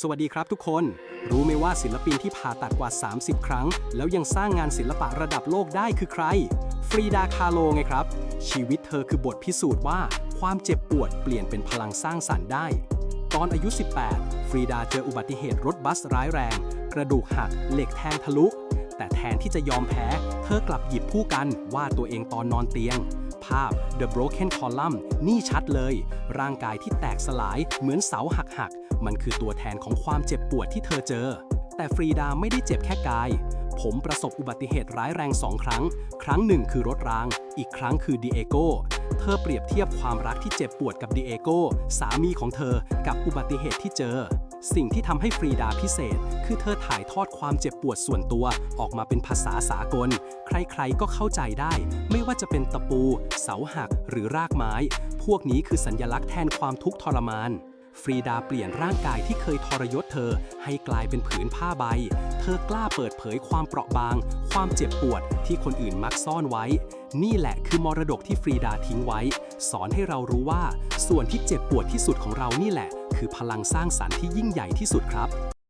สวัสดีครับทุกคน รู้ไหมว่าศิลปินที่ผ่าตัดกว่า 30 ครั้ง แล้วยังสร้างงานศิลปะระดับโลกได้คือใคร ฟรีดาคาโลไงครับ ชีวิตเธอคือบทพิสูจน์ว่า ความเจ็บปวดเปลี่ยนเป็นพลังสร้างสรรค์ได้ ตอนอายุ 18 ฟรีดาเจออุบัติเหตุรถบัสร้ายแรง กระดูกหักเหล็กแทงทะลุ แต่แทนที่จะยอมแพ้ เธอกลับหยิบผู้กันวาดตัวเองตอนนอนเตียงภาพ The Broken Column นี่ชัดเลย ร่างกายที่แตกสลายเหมือนเสาหักหัก มันคือตัวแทนของความเจ็บปวดที่เธอเจอ แต่ฟรีดาไม่ได้เจ็บแค่กาย ผมประสบอุบัติเหตุร้ายแรงสองครั้ง ครั้งหนึ่งคือรถราง อีกครั้งคือดีเอโกเธอเปรียบเทียบความรักที่เจ็บปวดกับดีเอโกสามีของเธอกับอุบัติเหตุที่เจอ สิ่งที่ทำให้ฟรีดาพิเศษ คือเธอถ่ายทอดความเจ็บปวดส่วนตัวออกมาเป็นภาษาสากล ใครๆก็เข้าใจได้ ไม่ว่าจะเป็นตะปู เสาหักหรือรากไม้ พวกนี้คือสัญญลักษณ์แทนความทุกข์ทรมาน ฟรีดาเปลี่ยนร่างกายที่เคยทรยศเธอ ให้กลายเป็นผืนผ้าใบ เธอกล้าเปิดเผยความเปราะบาง ความเจ็บปวดที่คนอื่นมักซ่อนไว้ นี่แหละคือมรดกที่ฟรีดาทิ้งไว้ สอนให้เรารู้ว่า ส่วนที่เจ็บปวดที่สุดของเรานี่แหละ คือพลังสร้างสรรค์ที่ยิ่งใหญ่ที่สุดครับ